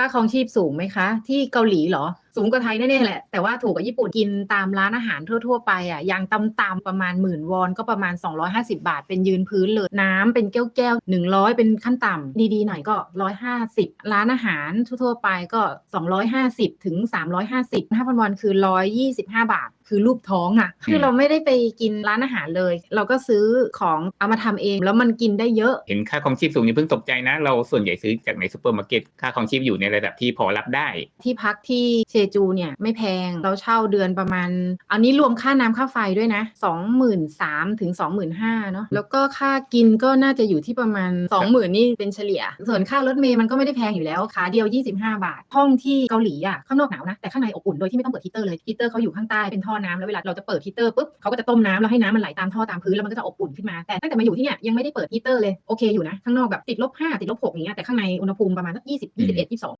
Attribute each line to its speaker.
Speaker 1: ค่าครองชีพสูงไหมคะ ที่เกาหลีเหรอสูงกว่าไทยแน่ๆแหละ แต่ว่าถูกกว่าญี่ปุ่นกินตามร้านอาหารทั่ว ๆ ไปอะอย่างต่ำๆประมาณหมื่นวอนก็ประมาณ 250 บาท เป็นยืนพื้นเลย น้ำเป็นแก้วๆ100 เป็นขั้นต่ำดีๆ หน่อยก็ 150 ร้านอาหารทั่วๆไปก็ 250 ถึง 350 5,000วอนคือ 125 บาทคือรูปท้องอะ คือเราไม่ได้ไปกินร้านอาหารเลย เราก็ซื้อของเอามาทำเอง แล้วมันกินได้เยอะ
Speaker 2: เห็นค่าครองชีพสูงอย่าเพิ่งตกใจนะ เราส่วนใหญ่ซื้อจากในซูเปอร์มาร์เก็ต ค่าครองชีพอยู่ในระดับที่พอรับได้
Speaker 1: ที่พักที่เชจูเนี่ยไม่แพงเราเช่าเดือนประมาณ อันนี้รวมค่าน้ำค่าไฟด้วยนะ 23,000ถึง25,000เนาะแล้วก็ค่ากินก็น่าจะอยู่ที่ประมาณ 20,000 นี่เป็นเฉลี่ย ส่วนค่ารถเมย์มันก็ไม่ได้แพงอยู่แล้วขาเดียว 25 บาท ห้องที่เกาหลีอะข้างนอกหนาวนะแต่ข้างในอบอุ่นโดยที่ไม่ต้องเปิดฮีเตอร์เลยฮีเตอร์เขาอยู่ข้างใต้เป็นท่อน้ำแล้วเวลาเราจะเปิดฮีเตอร์ปุ๊บเขาก็จะต้มน้ำแล้วให้น้ำมันไหลตามท่อตามพื้นแล้วมันก็จะอบอุ่นขึ้นมาแต่ตั้งแต่มาอยู่ที่เนี่ยยังไม่ได้เปิดฮีเตอร์เลยโอเคอยู่นะข้างนอกแบบติดลบ5ติดลบ6อย่างเงี้ยแต่ข้างในอุณหภูมิประมาณสัก20 21 22